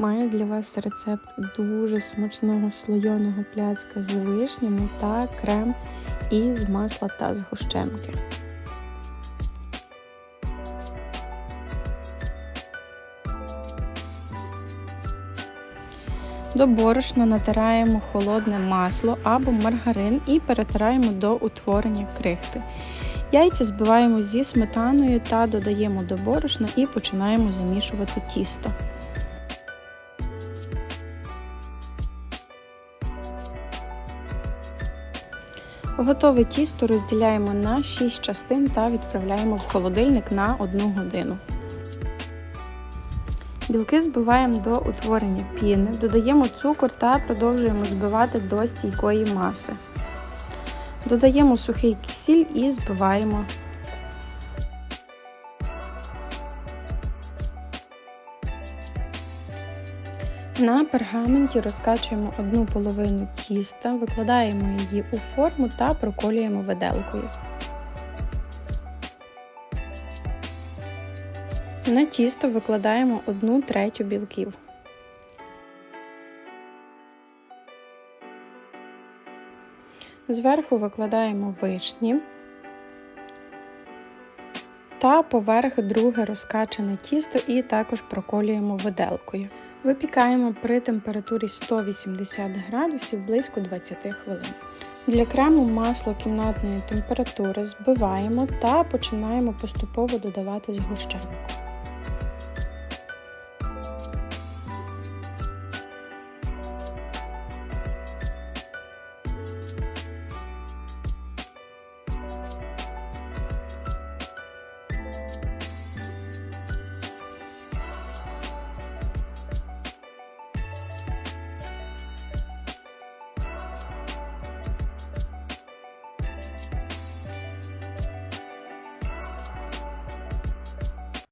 Маю для вас рецепт дуже смачного слойоного пляцка з вишнями та крем із масла та згущенки. До борошна натираємо холодне масло або маргарин і перетираємо до утворення крихти. Яйця збиваємо зі сметаною та додаємо до борошна і починаємо замішувати тісто. Готове тісто розділяємо на 6 частин та відправляємо в холодильник на 1 годину. Білки збиваємо до утворення піни, додаємо цукор та продовжуємо збивати до стійкої маси. Додаємо сухий кисіль і збиваємо. На пергаменті розкачуємо одну половину тіста, викладаємо її у форму та проколюємо виделкою. На тісто викладаємо одну третю білків. Зверху викладаємо вишні та поверх друге розкачане тісто і також проколюємо виделкою. Випікаємо при температурі 180 градусів близько 20 хвилин. Для крему масло кімнатної температури збиваємо та починаємо поступово додавати згущенку.